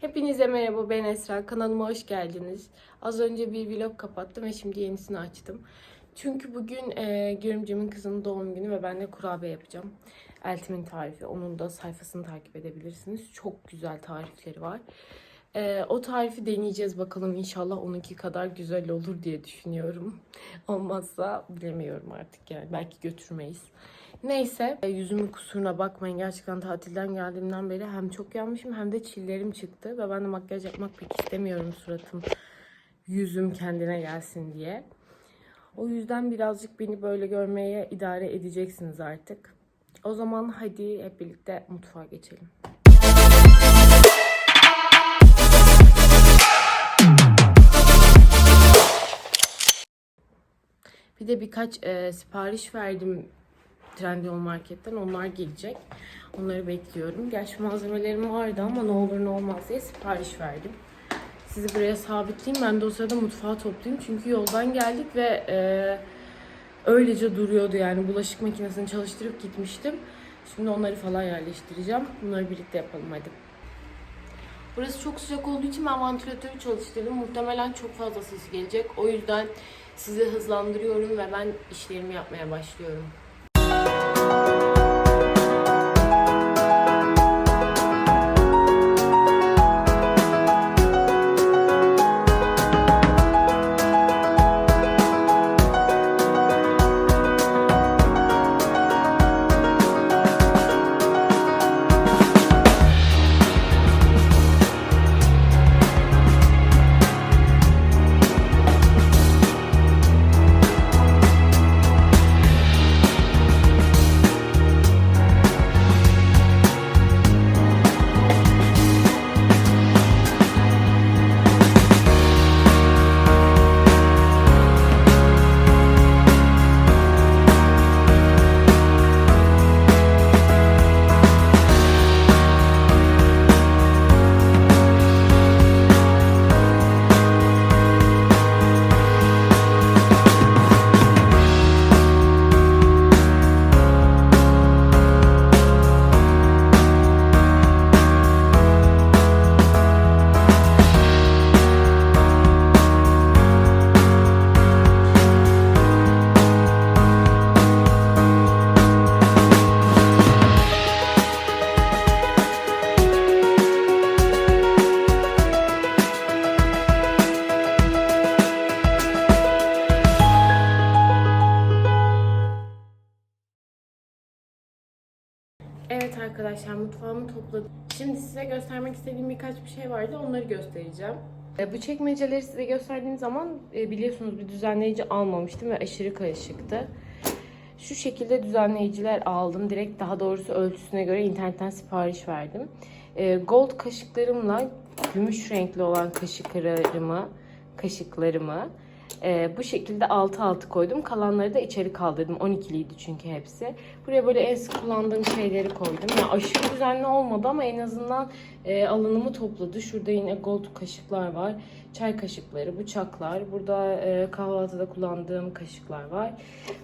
Hepinize merhaba ben Esra. Kanalıma hoş geldiniz. Az önce bir vlog kapattım ve şimdi yenisini açtım. Çünkü bugün e, görümcemin kızının doğum günü ve ben de kurabiye yapacağım. Eltim'in tarifi. Onun da sayfasını takip edebilirsiniz. Çok güzel tarifleri var. E, o tarifi deneyeceğiz bakalım. İnşallah onunki kadar güzel olur diye düşünüyorum. Olmazsa bilemiyorum artık yani. Belki götürmeyiz. Neyse e, yüzümün kusuruna bakmayın. Gerçekten tatilden geldiğimden beri hem çok yanmışım hem de çillerim çıktı. Ve ben de makyaj yapmak pek istemiyorum suratım. Yüzüm kendine gelsin diye. O yüzden birazcık beni böyle görmeye idare edeceksiniz artık. O zaman hadi hep birlikte mutfağa geçelim. Bir de birkaç e, sipariş verdim Trendyol Market'ten. Onlar gelecek. Onları bekliyorum. Gerçi malzemelerim vardı ama ne olur ne olmaz diye sipariş verdim. Sizi buraya sabitleyeyim. Ben de o sırada mutfağı toplayayım. Çünkü yoldan geldik ve e, öylece duruyordu yani. Bulaşık makinesini çalıştırıp gitmiştim. Şimdi onları falan yerleştireceğim. Bunları birlikte yapalım hadi. Burası çok sıcak olduğu için ben vantilatörü çalıştırdım. Muhtemelen çok fazla ses gelecek. O yüzden sizi hızlandırıyorum ve ben işlerimi yapmaya başlıyorum. Topladım. Şimdi size göstermek istediğim birkaç bir şey vardı. Onları göstereceğim. E, Bu çekmeceleri size gösterdiğim zaman e, biliyorsunuz bir düzenleyici almamıştım ve aşırı karışıktı. Şu şekilde düzenleyiciler aldım. Direkt daha doğrusu ölçüsüne göre internetten sipariş verdim. E, Gold kaşıklarımla gümüş renkli olan kaşıklarımı, kaşıklarımı e, bu şekilde altı altı koydum. Kalanları da içeri kaldırdım. 12'liydi çünkü hepsi. Buraya böyle en sık kullandığım şeyleri koydum. Yani aşırı düzenli olmadı ama en azından e, alanımı topladı. Şurada yine gold kaşıklar var. Çay kaşıkları, bıçaklar. Burada e, kahvaltıda kullandığım kaşıklar var.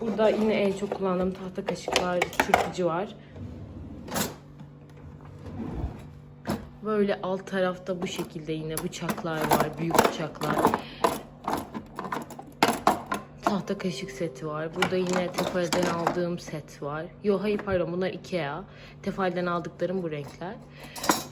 Burada yine en çok kullandığım tahta kaşıklar, çırpıcı var. Böyle alt tarafta bu şekilde yine bıçaklar var, büyük bıçaklar. Tahta kaşık seti var. Burada yine Tefal'den aldığım set var. Yo hayır pardon bunlar Ikea. Tefal'den aldıklarım bu renkler.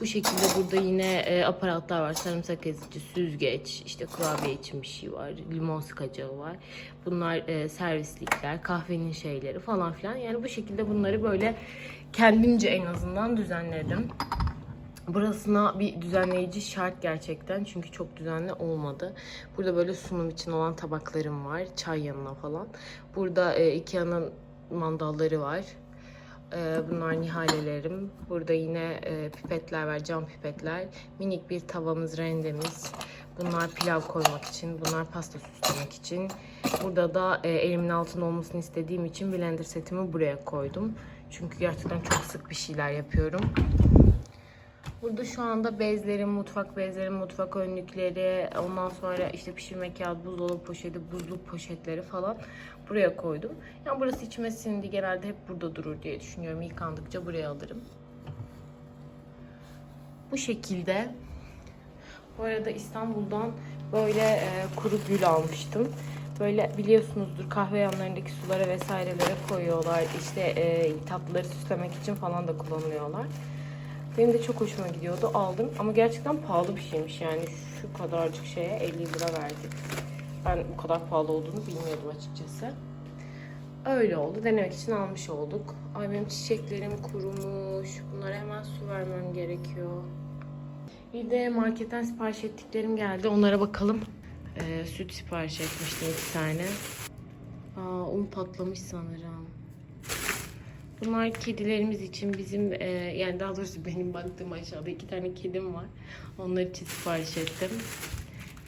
Bu şekilde burada yine e, aparatlar var. Sarımsak ezici, süzgeç, işte kurabiye için bir şey var. Limon sıkacağı var. Bunlar e, servislikler, kahvenin şeyleri falan filan. Yani bu şekilde bunları böyle kendimce en azından düzenledim. Burasına bir düzenleyici şart gerçekten çünkü çok düzenli olmadı. Burada böyle sunum için olan tabaklarım var. Çay yanına falan. Burada e, Ikea'nın mandalları var. E, bunlar nihalelerim. Burada yine e, pipetler var, cam pipetler. Minik bir tavamız, rendemiz. Bunlar pilav koymak için, bunlar pasta süslemek için. Burada da e, elimin altında olmasını istediğim için blender setimi buraya koydum. Çünkü gerçekten çok sık bir şeyler yapıyorum. Burada şu anda bezlerim, mutfak bezlerim, mutfak önlükleri, ondan sonra işte pişirme kağıdı, buzdolabı poşeti, buzluk poşetleri falan buraya koydum. Yani burası içime sindi. Genelde hep burada durur diye düşünüyorum. Yıkandıkça buraya alırım. Bu şekilde Bu arada İstanbul'dan böyle e, kuru gül almıştım. Böyle biliyorsunuzdur kahve yanlarındaki sulara vesairelere koyuyorlar. İşte e, tatlıları süslemek için falan da kullanıyorlar. Benim de çok hoşuma gidiyordu. Aldım ama gerçekten pahalı bir şeymiş yani. Şu kadarcık şeye 50 lira verdik. Ben bu kadar pahalı olduğunu bilmiyordum açıkçası. Öyle oldu. Denemek için almış olduk. Ay benim çiçeklerim kurumuş. Bunlara hemen su vermem gerekiyor. Bir de marketten sipariş ettiklerim geldi. Onlara bakalım. Ee, süt sipariş etmiştim iki tane. Aa, un patlamış sanırım. Bunlar kedilerimiz için bizim e, yani daha doğrusu benim baktığım aşağıda iki tane kedim var. Onlar için sipariş ettim.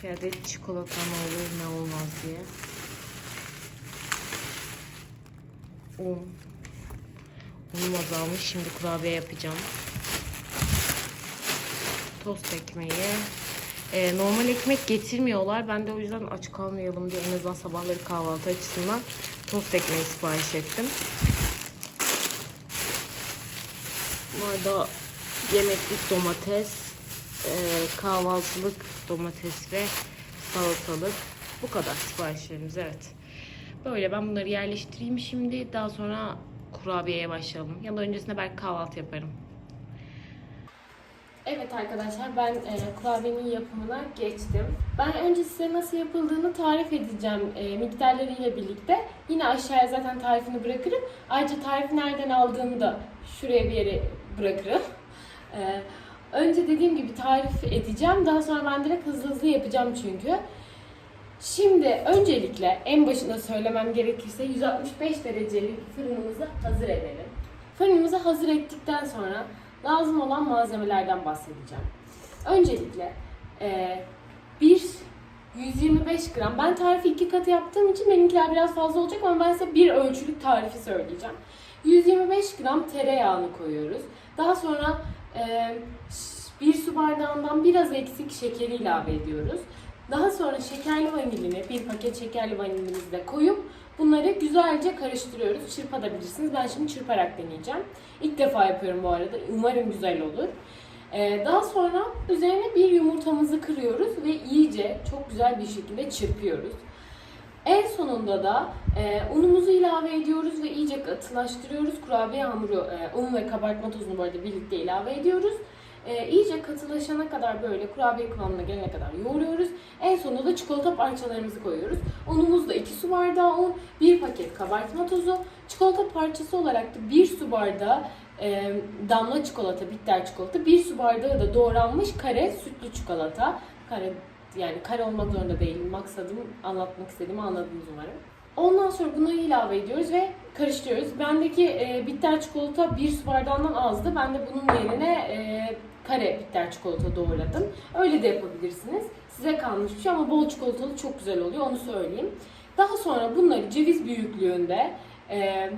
Bir adet çikolata ne olur ne olmaz diye. Un. Unum azalmış. Şimdi kurabiye yapacağım. Tost ekmeği. Ee, normal ekmek getirmiyorlar. Ben de o yüzden aç kalmayalım diye en azından sabahları kahvaltı açısından tost ekmeği sipariş ettim. Bunlar da yemeklik domates, e, kahvaltılık domates ve salatalık. Bu kadar siparişlerimiz evet. Böyle ben bunları yerleştireyim şimdi. Daha sonra kurabiyeye başlayalım. Ya da öncesinde belki kahvaltı yaparım. Evet arkadaşlar ben e, kurabiyenin yapımına geçtim. Ben önce size nasıl yapıldığını tarif edeceğim e, miktarlarıyla birlikte. Yine aşağıya zaten tarifini bırakırım. Ayrıca tarifi nereden aldığımı da şuraya bir yere bırakırım. E, önce dediğim gibi tarif edeceğim. Daha sonra ben direkt hızlı hızlı yapacağım çünkü. Şimdi öncelikle en başında söylemem gerekirse 165 derecelik fırınımızı hazır edelim. Fırınımızı hazır ettikten sonra lazım olan malzemelerden bahsedeceğim. Öncelikle e, bir 125 gram. Ben tarifi iki katı yaptığım için benimkiler biraz fazla olacak ama ben size bir ölçülük tarifi söyleyeceğim. 125 gram tereyağını koyuyoruz. Daha sonra e, bir su bardağından biraz eksik şekeri ilave ediyoruz. Daha sonra şekerli vanilini, bir paket şekerli vanilimizi de koyup bunları güzelce karıştırıyoruz. Çırpabilirsiniz. Ben şimdi çırparak deneyeceğim. İlk defa yapıyorum bu arada. Umarım güzel olur. Ee, daha sonra üzerine bir yumurtamızı kırıyoruz ve iyice çok güzel bir şekilde çırpıyoruz. En sonunda da e, unumuzu ilave ediyoruz ve iyice katılaştırıyoruz. Kurabiye hamuru, e, un ve kabartma tozunu bu arada birlikte ilave ediyoruz. E, iyice katılaşana kadar böyle kurabiye kıvamına gelene kadar yoğuruyoruz. En sonunda da çikolata parçalarımızı koyuyoruz. Unumuzda 2 su bardağı un, 1 paket kabartma tozu, çikolata parçası olarak da 1 su bardağı e, damla çikolata, bitter çikolata, 1 su bardağı da doğranmış kare sütlü çikolata. Kare yani kare olmak zorunda değil. Maksadım anlatmak istediğimi anladınız umarım. Ondan sonra bunları ilave ediyoruz ve karıştırıyoruz. Bendeki e, bitter çikolata bir su bardağından azdı. Ben de bunun yerine e, kare bitter çikolata doğradım. Öyle de yapabilirsiniz. Size kalmış bir şey ama bol çikolatalı çok güzel oluyor onu söyleyeyim. Daha sonra bunları ceviz büyüklüğünde e,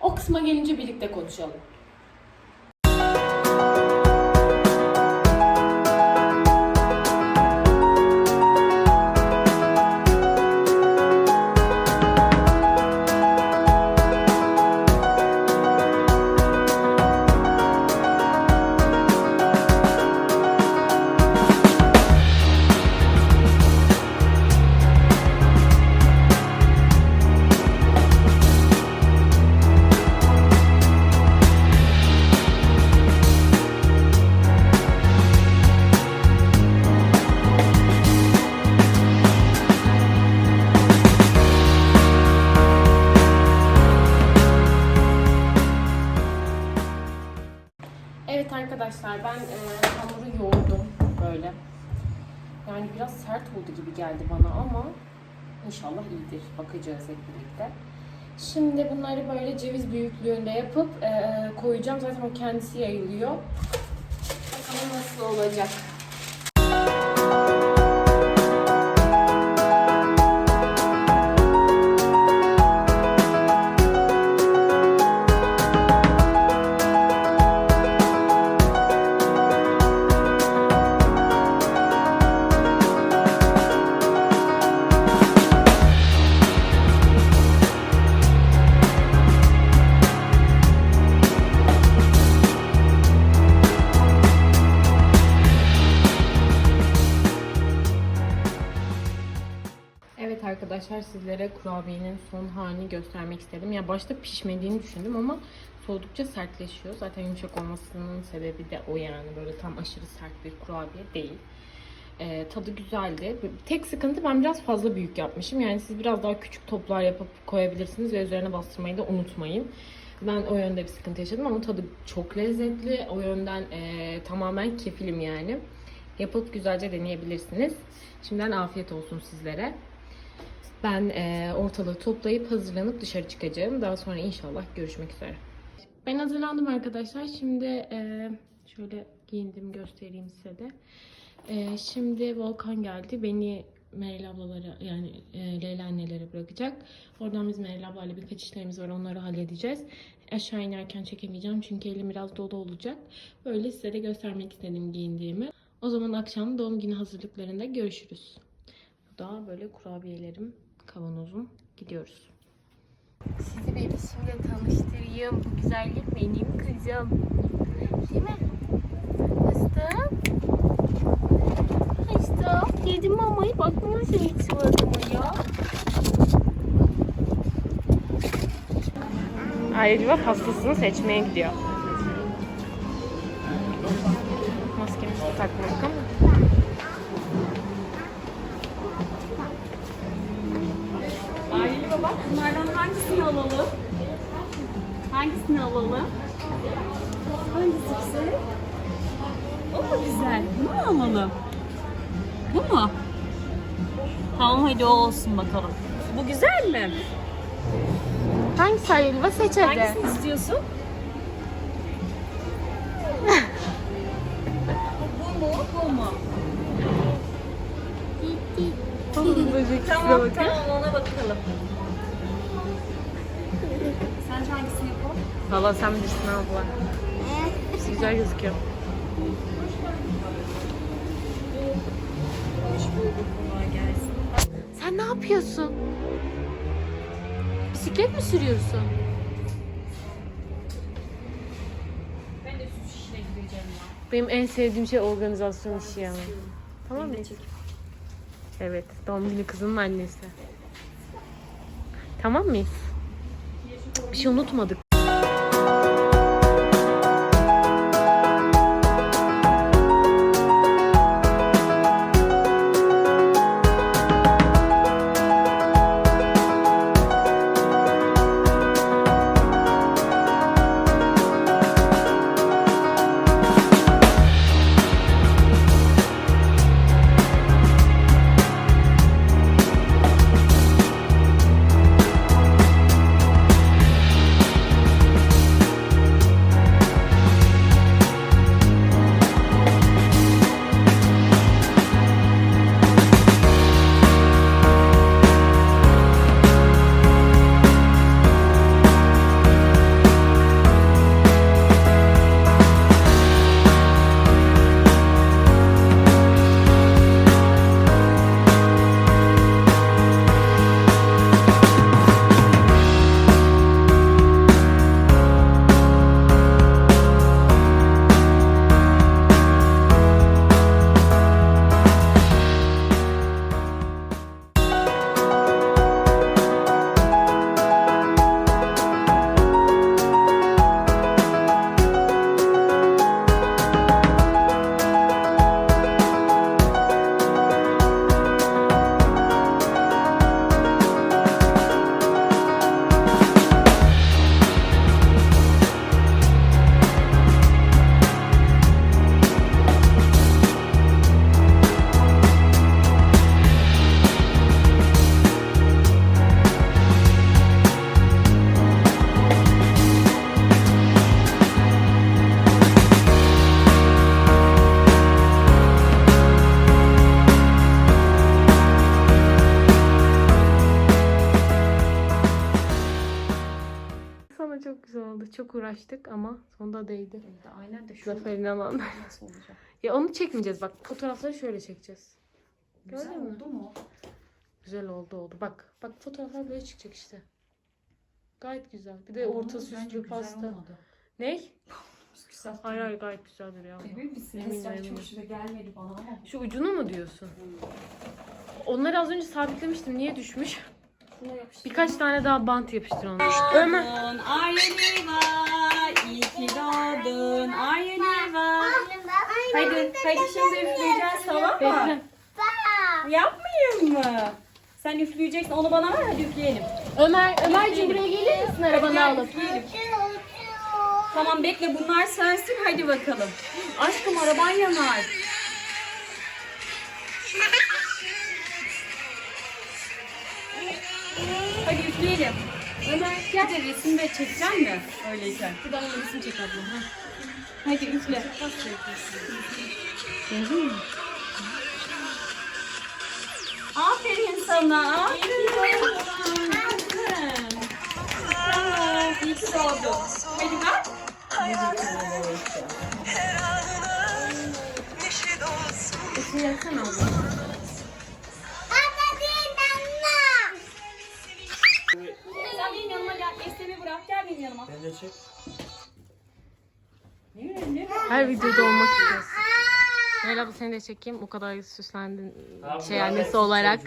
o kısma gelince birlikte konuşalım. Arkadaşlar ben e, hamuru yoğurdum böyle. Yani biraz sert oldu gibi geldi bana ama inşallah iyidir. Bakacağız hep birlikte. Şimdi bunları böyle ceviz büyüklüğünde yapıp e, koyacağım. Zaten o kendisi yayılıyor. Bakalım nasıl olacak. Arkadaşlar sizlere kurabiyenin son halini göstermek istedim. Ya başta pişmediğini düşündüm ama soğudukça sertleşiyor. Zaten yumuşak olmasının sebebi de o yani. Böyle tam aşırı sert bir kurabiye değil. Ee, tadı güzeldi. Tek sıkıntı ben biraz fazla büyük yapmışım. Yani siz biraz daha küçük toplar yapıp koyabilirsiniz ve üzerine bastırmayı da unutmayın. Ben o yönde bir sıkıntı yaşadım ama tadı çok lezzetli. O yönden eee, tamamen kefilim yani. Yapıp güzelce deneyebilirsiniz. Şimdiden afiyet olsun sizlere. Ben eee, ortalığı toplayıp hazırlanıp dışarı çıkacağım. Daha sonra inşallah görüşmek üzere. Ben hazırlandım arkadaşlar. Şimdi eee, şöyle giyindim göstereyim size de. Eee, şimdi Volkan geldi. Beni Meryl ablalara yani e, Leyla annelere bırakacak. Oradan biz Meryl ablayla birkaç işlerimiz var. Onları halledeceğiz. Aşağı inerken çekemeyeceğim çünkü elim biraz dolu olacak. Böyle size de göstermek istedim giyindiğimi. O zaman akşam doğum günü hazırlıklarında görüşürüz. Bu da böyle kurabiyelerim, kavanozum. Gidiyoruz. Sizi bebişimle tanıştırayım. Bu güzellik benim kızım. Değil mi? Fıstığım. Fıstığım. Yedim mamayı. Bakma sen hiç suratıma ya. Ayrıca pastasını seçmeye gidiyor. Maskemizi takmadık ama. Baba bunlardan hangisini alalım? Hangisini alalım? Hangisi güzel? O mu güzel? Bunu mu alalım? Bu mu? Tamam hadi o olsun bakalım. Bu güzel mi? Hangisi Ayrıca seç hadi. Hangisini istiyorsun? bu mu? Bu mu? Tamam tamam ona bakalım. Sence hangisini yapalım? Valla sen bilirsin abla. Hepsi güzel gözüküyor. Hoş bulduk. Kolay gelsin. Sen ne yapıyorsun? Bisiklet mi sürüyorsun? Ben de süt şişine gideceğim ya. Benim en sevdiğim şey organizasyon işi yani. Tamam mı? Evet, doğum günü kızının annesi. Tamam mıyız? Bir şey unutmadık. Çok uğraştık ama sonunda değdi. Aynen de Zafer'in alan. nasıl olacak? Ya onu çekmeyeceğiz bak. Fotoğrafları şöyle çekeceğiz. Güzel Gördün oldu mu? Güzel oldu oldu. Bak bak fotoğraflar böyle çıkacak işte. Gayet güzel. Bir de Olmadı, orta süslü pasta. Ney? Güzel. Hayır hayır gayet güzeldir ya. Emin misin? Eminim, hiç eminim. hoşuna gelmedi bana ama. Şu ucunu mu diyorsun? onları az önce sabitlemiştim. Niye düşmüş? Şuna yapıştır. Birkaç tane daha bant yapıştır ona. Ömer. İyi ki doğdun Aryaniva. Haydi, haydi şimdi üfleyeceğiz tamam mı? Yapmayayım mı? Sen üfleyeceksin onu bana ver hadi üfleyelim. Ömer, Ömerciğim buraya gelir misin arabanı Gel, alıp? üfleyelim. Tamam bekle bunlar sönsün hadi bakalım. Aşkım araban yanar. Hadi üfleyelim. Ömer gel de resim de çekeceksin mi? Öyleyken. Buradan resim çek ablam. ha. Hadi üfle. Aferin sana. Aferin. İyi ki doğdun. Hadi bak. Resim yapsana abla. Benim yanıma. Ben de çek. Ne ne Her videoda olmak istiyorsun. Leyla abla seni de çekeyim. O kadar süslendin Abi, şey ya, annesi ben olarak.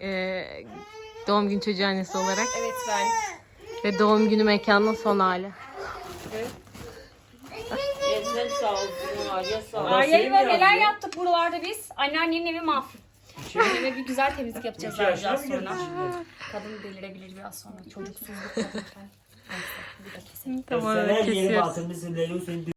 e, doğum günü çocuğu annesi olarak. Evet ben. Ve doğum günü mekanının son hali. Sen sağ ol. Arya sağ ol. Ben Arya'yla seni mi neler yaptık buralarda biz? Anneannenin evi mahv. Eve bir güzel temizlik yapacağız biraz sonra. Kadın delirebilir biraz sonra. Çocuksuzluk kadın. Tamam sana her kesiyoruz. altın misin Leyla senin